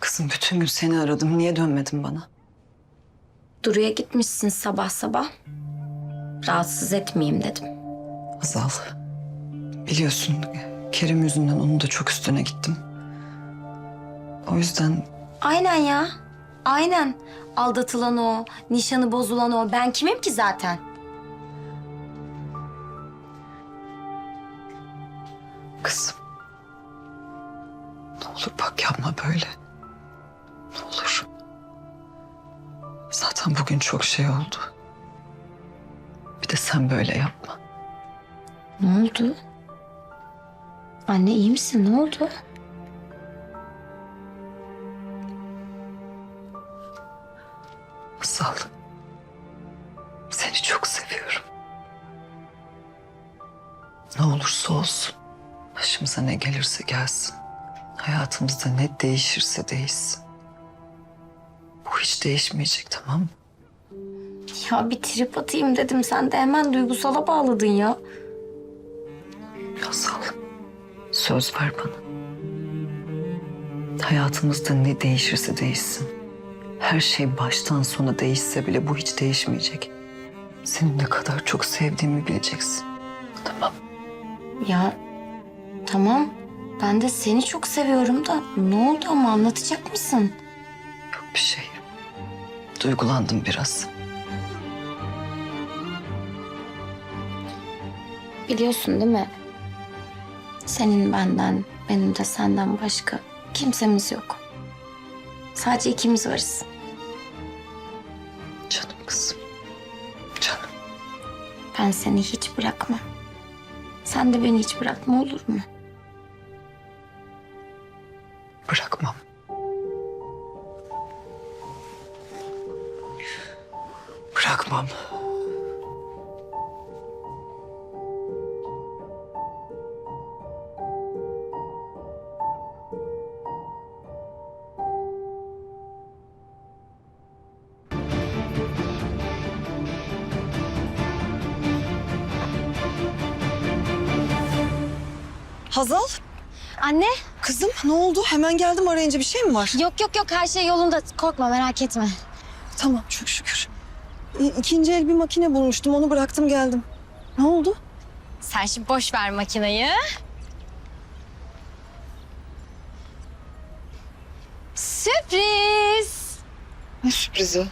Kızım bütün gün seni aradım. Niye dönmedin bana? Duru'ya gitmişsin sabah sabah. Rahatsız etmeyeyim dedim. Azal. Biliyorsun Kerim yüzünden onun da çok üstüne gittim. O yüzden Aynen ya. Aynen. Aldatılan o, nişanı bozulan o. Ben kimim ki zaten? kızım. Ne olur bak yapma böyle. Ne olur. Zaten bugün çok şey oldu. Bir de sen böyle yapma. Ne oldu? Anne iyi misin? Ne oldu? Azal. Seni çok seviyorum. Ne olursa olsun. Başımıza ne gelirse gelsin. Hayatımızda ne değişirse değişsin. Bu hiç değişmeyecek tamam mı? Ya bir trip atayım dedim. Sen de hemen duygusala bağladın ya. Azal. Söz ver bana. Hayatımızda ne değişirse değişsin. Her şey baştan sona değişse bile bu hiç değişmeyecek. Seni ne kadar çok sevdiğimi bileceksin. Tamam. Ya tamam. Ben de seni çok seviyorum da ne oldu ama anlatacak mısın? Yok bir şey. Duygulandım biraz. Biliyorsun değil mi? Senin benden, benim de senden başka kimsemiz yok. Sadece ikimiz varız. Canım kızım. Canım. Ben seni hiç bırakmam. Sen de beni hiç bırakma olur mu? Bırakmam. Bırakmam. Hazal, Anne? kızım ne oldu? Hemen geldim arayınca bir şey mi var? Yok yok yok her şey yolunda. Korkma merak etme. Tamam çok şükür. İ- İkinci el bir makine bulmuştum onu bıraktım geldim. Ne oldu? Sen şimdi boş ver makineyi. Sürpriz. Ne sürprizi?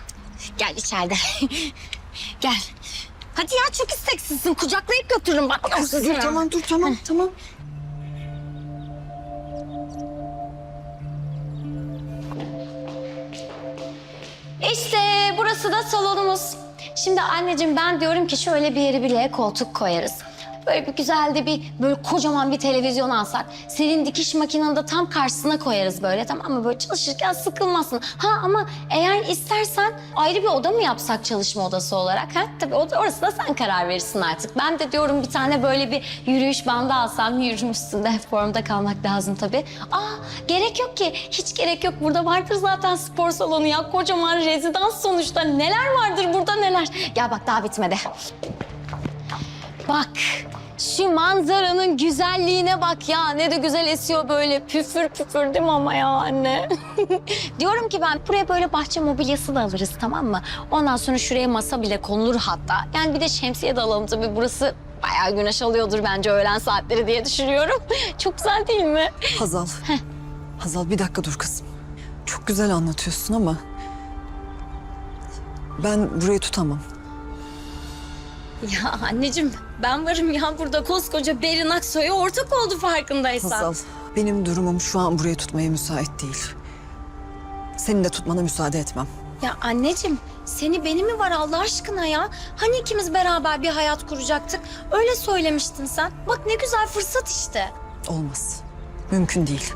Gel içeride. Gel. Hadi ya çok isteksizsin. Kucaklayıp götürürüm bak. Dur tamam dur tamam tamam. İşte burası da salonumuz. Şimdi anneciğim ben diyorum ki şöyle bir yere bile koltuk koyarız. Böyle bir güzel de bir böyle kocaman bir televizyon alsak. Senin dikiş makinanı da tam karşısına koyarız böyle tamam mı? Böyle çalışırken sıkılmasın. Ha ama eğer istersen ayrı bir oda mı yapsak çalışma odası olarak? Ha? Tabii orası da sen karar verirsin artık. Ben de diyorum bir tane böyle bir yürüyüş bandı alsam yürürüm üstünde. Formda kalmak lazım tabii. Aa gerek yok ki. Hiç gerek yok. Burada vardır zaten spor salonu ya. Kocaman rezidans sonuçta. Neler vardır burada neler. Gel bak daha bitmedi. Bak şu manzaranın güzelliğine bak ya. Ne de güzel esiyor böyle püfür püfür değil mi ama ya anne? Diyorum ki ben buraya böyle bahçe mobilyası da alırız tamam mı? Ondan sonra şuraya masa bile konulur hatta. Yani bir de şemsiye de alalım tabii burası bayağı güneş alıyordur bence öğlen saatleri diye düşünüyorum. Çok güzel değil mi? Hazal. Hazal bir dakika dur kızım. Çok güzel anlatıyorsun ama... Ben burayı tutamam. Ya anneciğim ben varım ya burada koskoca Berin Aksoy'a ortak oldu farkındaysan. Hazal benim durumum şu an burayı tutmaya müsait değil. Senin de tutmana müsaade etmem. Ya anneciğim seni beni mi var Allah aşkına ya? Hani ikimiz beraber bir hayat kuracaktık? Öyle söylemiştin sen. Bak ne güzel fırsat işte. Olmaz. Mümkün değil.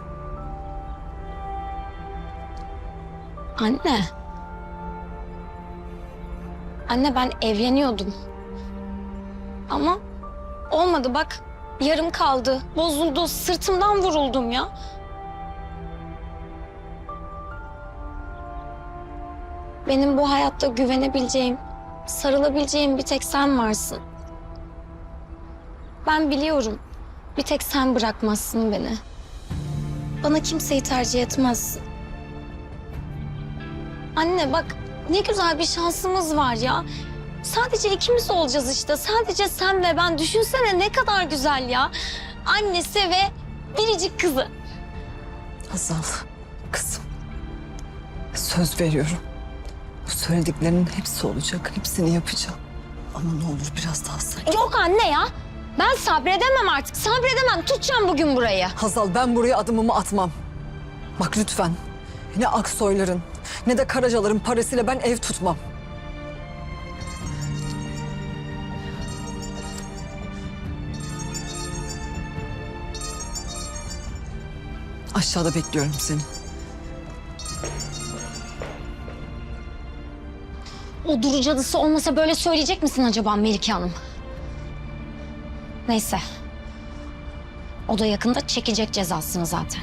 Anne. Anne ben evleniyordum. Ama olmadı bak yarım kaldı. Bozuldu sırtımdan vuruldum ya. Benim bu hayatta güvenebileceğim, sarılabileceğim bir tek sen varsın. Ben biliyorum. Bir tek sen bırakmazsın beni. Bana kimseyi tercih etmezsin. Anne bak ne güzel bir şansımız var ya. Sadece ikimiz olacağız işte. Sadece sen ve ben. Düşünsene ne kadar güzel ya. Annesi ve biricik kızı. Hazal, kızım. Söz veriyorum. Bu söylediklerinin hepsi olacak. Hepsini yapacağım. Ama ne olur biraz daha sabır. Yok anne ya. Ben sabredemem artık. Sabredemem. Tutacağım bugün burayı. Hazal ben buraya adımımı atmam. Bak lütfen. Ne Aksoyların ne de Karacaların parasıyla ben ev tutmam. Aşağıda bekliyorum seni. O duru cadısı olmasa böyle söyleyecek misin acaba Melike Hanım? Neyse. O da yakında çekecek cezasını zaten.